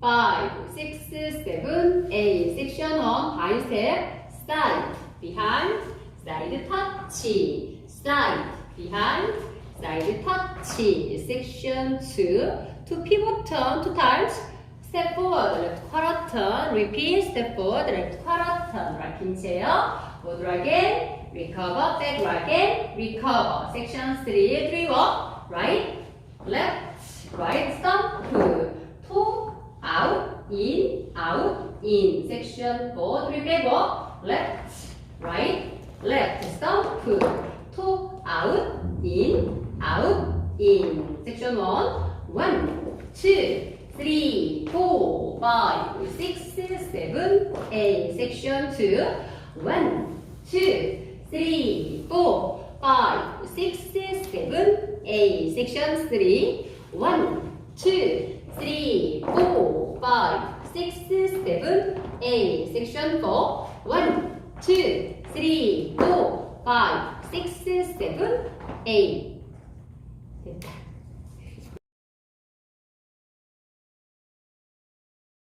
5, 6, 7, 8. Section 1, bicep, side, behind, side touch, side, behind, side touch. Section 2, to pivot turn two times. Step forward, left quarter turn, repeat, step forward, left quarter turn, rocking chair, forward again, recover, back again, recover. Section 3, three walk, right, left, right, out, in, out, in. Section 4, three back walk, left, right, left, stomp, toe, out, in, out, in. Section 1, 1, 2, 3, 4, 5, 6, 7, 8. Section 2, 1, 2, 3, 4, 5, 6, 7, 8. Section 3, 1, 2, 3, 4, 5, 6, 7, 8. Section 4, 1, 2, 3, 4, 5, 6, 7, 8. 됐다.